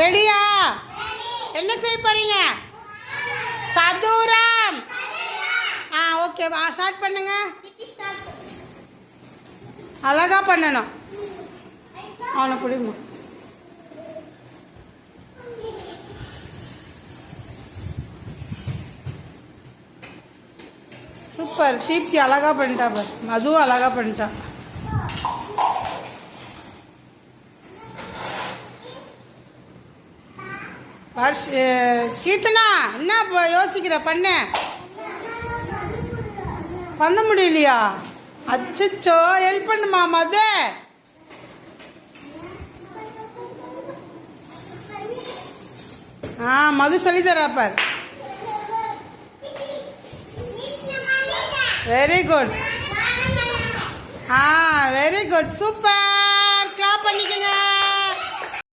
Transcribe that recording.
ரெடியா? என்ன செய்ய போறீங்க? சதுரம். ஆ ஓகே வா ஸ்டார்ட் பண்ணுங்க. அழகா பண்ணணும். அவனை பிடிமா சூப்பர் தீப்தி அழகா பண்ணிட்டா பார். மதுவும் அழகா பண்ணிட்டா. ஹர்ஷ் கீர்த்தனா என்ன இப்போ யோசிக்கிற பண்ண. பண்ண முடியலையா? அச்சச்சோ ஹெல்ப் பண்ணுமா மது? ஆ மது சொல்லி தரா வெரி குட் ஆ வெரி குட் சூப்பர்